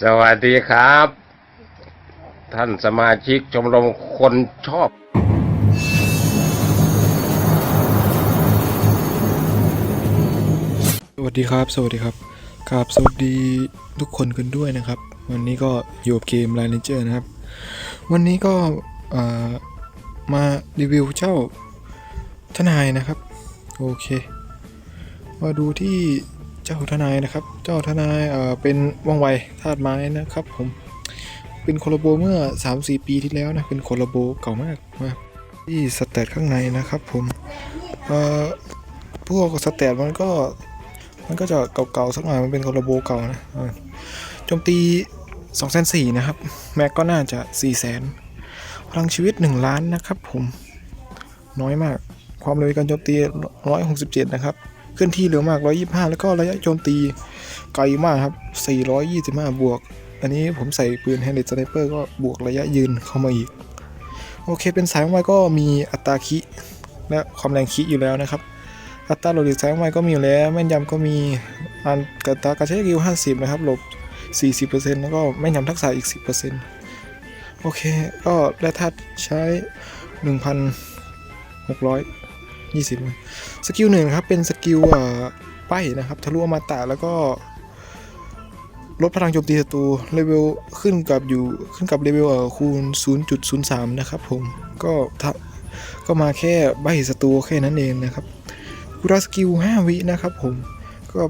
สวัสดีครับ ท่านสมาชิกชมรมคนชอบ สวัสดีครับ สวัสดีครับครับสวัสดีทุกคนกันด้วยนะครับ วันนี้ก็อยู่กับเกม Line Ranger นะครับ วันนี้ก็มารีวิวเจ้าทนายนะครับ โอเค มาดูที่ จ้าทนายนะครับ เจ้าทนายเอ่อเป็นว่องไวธาตุไม้นะครับ ผมเป็นโคโลโบเมื่อ 3-4 ปีที่แล้วนะเป็นโคโลโบเก่ามากนะที่สเตตข้างในนะครับ ผมเอ่อพวกสเตตมันก็มันก็จะเก่าๆสักหน่อยมันเป็นคอร์โบเก่านะโจมตี2 4 0 0 0นะครับ แม็กก็น่าจะ 4 0 0 0 0 0พลังชีวิต 1 ล้านนะครับ ผมน้อยมากความเร็วในการโจมตี 167 นะครับ เคลื่อนที่เร็วมาก 125 แล้วก็ระยะโจมตีไกลมากครับ 425 บวก อันนี้ผมใส่ปืนแฮนด์สไนเปอร์ก็บวกระยะยืนเข้ามาอีก โอเคเป็นสายไม้ก็มีอัตราคิและความแรงคิอยู่แล้วนะครับ อัตราโหลดแสงไวก็มีอยู่แล้ว แม่นยำก็มีอันกระตากระใช้กิว50 นะครับหลบ 40%แล้วก็แม่นยำทักษะอีก 10%โอเค ก็แร่ธาใช้ 1,600 1,620สกิลหนึ่งครับ เป็นสกิลป้ายนะครับ ทะลุอมาตะแล้วก็ ลดพลังโจมตีศัตรูเลเวลขึ้นกับอยู่ขึ้นกับเลเวลคูณ 0.03 นะครับผมก็ทก็มาแค่ใบศัตรูแค่นั้นเองนะครับกูราสกิล 5 วินะครับผมก็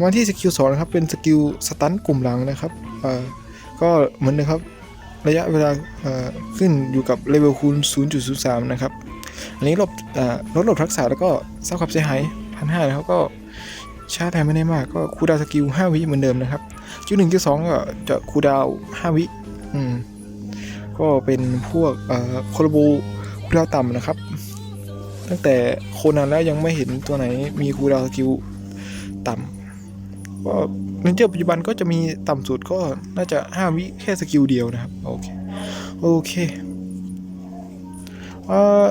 มาที่สกิล2นะครับเป็นสกิลสตันกลุ่มหลังนะครับก็เหมือนนะครับระยะเวลาขึ้นอยู่กับเลเวลคูณ 0.03 นะครับ อันนี้ลบลดหลบทักษะแล้วก็สร้างความเสียหายพันห้าแล้วก็ชาร์จแทนไม่ได้มากก็คูดาวสกิล5วิเหมือนเดิมนะครับคิวหนึ่งคิวสองก็จะคูดาวน์5วิอืมก็เป็นพวกเอ่อโคลโบคูดาวต่ำนะครับ ตั้งแต่โคนันแล้วยังไม่เห็นตัวไหนมีคูดาวสกิลต่ำก็เรนเจอร์ปัจจุบันก็จะมีต่ำสุดก็น่าจะ 5 วิแค่สกิลเดียวนะครับ โอเค โอเค เอ่อ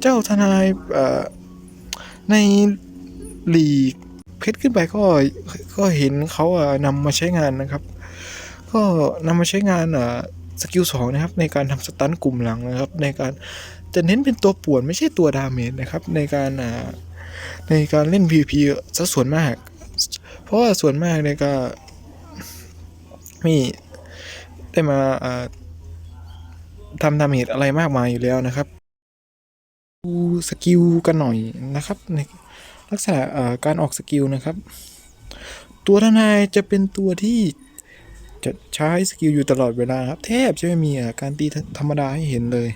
เจ้าทนายในหลีกเพชรขึ้นไปก็ก็เห็นเขาอะนำมาใช้งานนะครับ ก็นำมาใช้งานอะสกิลสองนะครับในการทำสตันกลุ่มหลังนะครับ ในการจะเน้นเป็นตัวป่วนไม่ใช่ตัวดาเมจนะครับ ในการอ่าในการเล่น PVP ซะส่วนมาก เพราะว่าส่วนมากเนี่ยก็ไม่ได้มาอ่าทำดาเมจอะไรมากมายอยู่แล้วนะครับ สกิลกันหน่อยนะครับในลักษณะการออกสกิลนะครับ ตัวทนายจะเป็นตัวที่จะใช้สกิลอยู่ตลอดเวลาครับ แทบจะไม่มีการตีธรรมดาให้เห็นเลย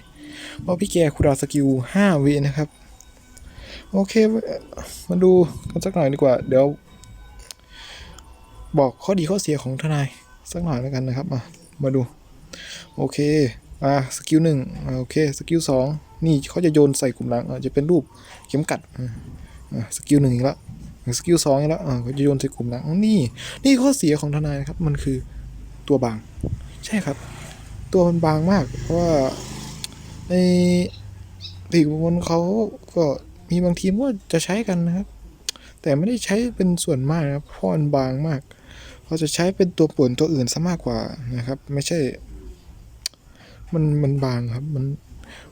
เพราะพี่แกคูลดาสกิล5วินะครับ โอเค มาดูกันสักหน่อยดีกว่า เดี๋ยว บอกข้อดีข้อเสียของทนายสักหน่อยแล้วกันนะครับ มา มาดู โอเค อ่าสกิลหนึ่งโอเคสกิลสองนี่เขาจะโยนใส่กลุ่มหลังอาจะเป็นรูปเข็มกัดอ่าสกิลหนึ่งอีกแล้วสกิลสองอีกแล้วอ่าเขาจะโยนใส่กลุ่มหลังนี่นี่ข้อเสียของทนายนะครับมันคือตัวบาง ใช่ครับ ตัวมันบางมาก เพราะว่าในลีกบนเขาก็มีบางทีมก็จะใช้กันนะครับ แต่ไม่ได้ใช้เป็นส่วนมากนะครับเพราะมันบางมากเขาจะใช้เป็นตัวป่วนตัวอื่นซะมากกว่านะครับ ไม่ใช่ มันมันบางครับ มัน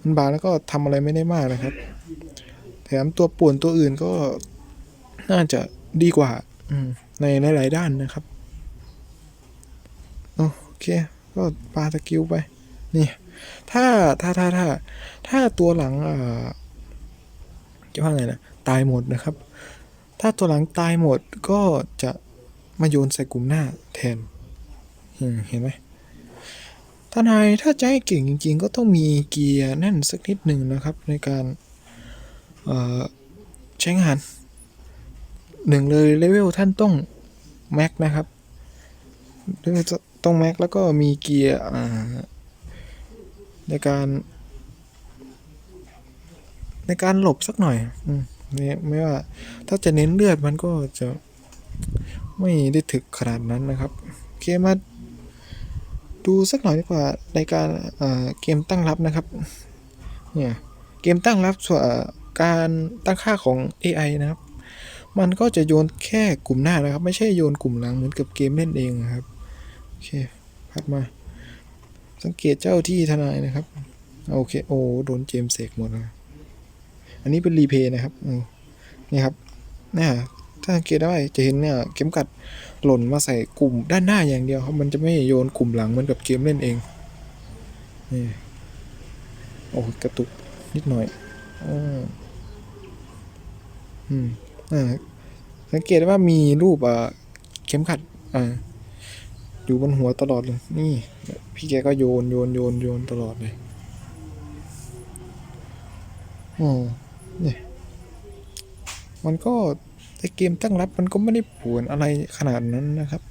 มันบางแล้วก็ทำอะไรไม่ได้มากนะครับ แถมตัวป่วนตัวอื่นก็น่าจะดีกว่า อืม ในหลายๆด้านนะครับโอเค ก็ปาสกิลไป นี่ ถ้าถ้าถ้าถ้าถ้าตัวหลังเอ่อจะว่าไงนะตายหมดนะครับ ถ้าตัวหลังตายหมดก็จะมาโยนใส่กลุ่มหน้าแทนอืมเห็นไหม ทนายถ้าจะให้เก่งจริง ๆ ก็ต้องมีเกียร์แน่นสักนิดหนึ่งนะครับในการใช้งานหนึ่งเลยเลเวลท่านต้องแม็กนะครับเลเวลต้องแม็กแล้วก็มีเกียร์ในการ ในการหลบสักหน่อยอืมนี่ไม่ว่าถ้าจะเน้นเลือดมันก็จะไม่ได้ถึกขนาดนั้นนะครับ โอเคมา ดูสักหน่อยดีกว่าในการเกมตั้งรับนะครับเนี่ยเกมตั้งรับส่วนการตั้งค่าของ AI นะครับ มันก็จะโยนแค่กลุ่มหน้านะครับ ไม่ใช่โยนกลุ่มหลังเหมือนกับเกมเล่นเองนะครับโอเคพัดมา สังเกตเจ้าที่ทนายนะครับโอเคโอ้โดนเจมเสกหมดเลยอันนี้เป็นรีเพย์นะครับนี่ครับเนี่ย ถ้าสังเกตได้จะเห็นเนี่ยเข็มกัดหล่นมาใส่กลุ่มด้านหน้าอย่างเดียวครับมันจะไม่โยนกลุ่มหลังเหมือนกับเกมเล่นเองนี่โอ้กระตุกนิดหน่อยอืมอืมอ่าสังเกตได้ว่ามีรูปอ่าเข็มขัดอ่าอยู่บนหัวตลอดเลย นี่ พี่แกก็โยนโยนโยนโยนตลอดเลยอ๋อเนี่ยมันก็ ในเกมตั้งรับมันก็ไม่ได้ผวนอะไรขนาดนั้นนะครับ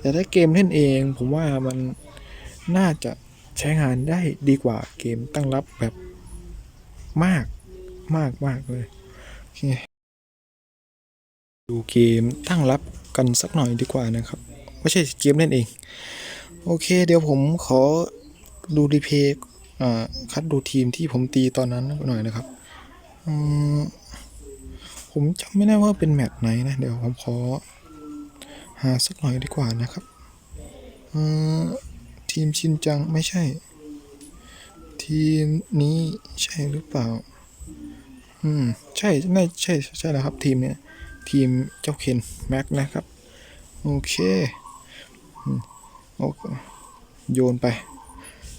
แต่ถ้าเกมเล่นเองผมว่ามันน่าจะใช้งานได้ดีกว่าเกมตั้งรับแบบมากมากมากเลยดูเกมตั้งรับกันสักหน่อยดีกว่านะครับไม่ใช่เกมเล่นเอง โอเค เดี๋ยวผมขอดูรีเพย์คัดดูทีมที่ผมตีตอนนั้นหน่อยนะครับ อืม ผมจำไม่ได้ว่าเป็นแมตช์ไหนนะ เดี๋ยวผมขอ หาสักหน่อยดีกว่านะครับทีมชินจังไม่ใช่ ทีมนี้ใช่หรือเปล่า อืม ใช่น่าใช่ใช่แล้วครับ ทีมเนี้ยทีมเจ้าเคนแม็กนะครับ โอเคโอเคโยนไป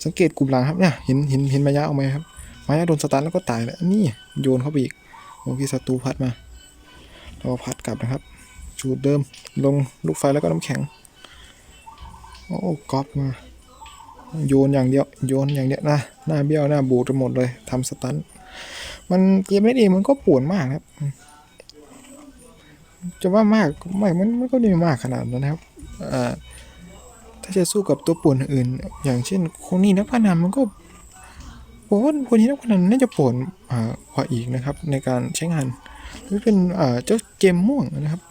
สังเกตกลุ่มหลังครับเนี่ยเห็นเห็นเห็นมายะออกไหมครับมายะโดนสตาร์ทแล้วก็ตายแล้วนี่โยนเข้าไปอีก โอเคศัตรูพัดมา เราพัดกลับนะครับจูดเดิมลงลูกไฟแล้วก็น้ำแข็ง โอ้กอปมา โยนอย่างเดียวโยนอย่างเดียวนะหน้าเบี้ยวหน้าบูดไปหมดเลยทำสตันมันเกมไม่ดีมันก็ปวดมากนะครับ จะว่ามากไม่มันมันก็ไดีมากขนาดนั้นครับอ่าถ้าจะสู้กับตัวป่วนอื่น อย่างเช่นคนนี้นักพนันมันก็ ผมว่าคนนี้นักพนันน่าจะปวนอ่ากว่าอีกนะครับ ในการใช้งานหรือเป็นเจ้าเกมม่วงนะครับ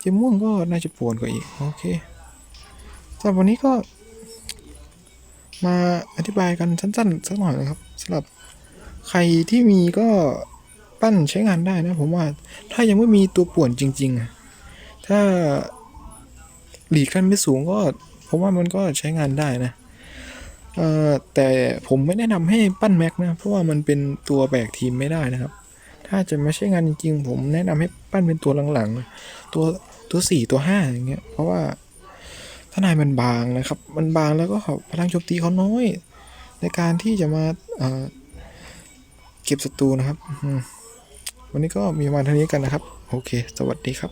เกมม่วงก็น่าจะปวนกว่าอีกโอเคสำหรับวันนี้ก็มาอธิบายกันสั้นๆสักหน่อยนะครับสำหรับใครที่มีก็ปั้นใช้งานได้นะผมว่าถ้ายังไม่มีตัวป่วนจริง ๆ ถ้าหลีกขั้นไม่สูงก็ผมว่ามันก็ใช้งานได้นะ เอ่อแต่ผมไม่แนะนำให้ปั้นแม็กนะ เพราะว่ามันเป็นตัวแบกทีมไม่ได้นะครับ ถ้าจะไมาใช้งานจริงๆ ผมแนะนำให้ปั้นเป็นตัวหลังๆ ตัวตัวสี่ตัวห้าอย่างเงี้ย เพราะว่าถ้านายมันบางนะครับ มันบางแล้วก็พลังโจมตีเขาน้อย ในการที่จะมาเอ่อเก็บศัตรูนะครับ วันนี้ก็มีประมาณเท่านี้กันนะครับ โอเค สวัสดีครับ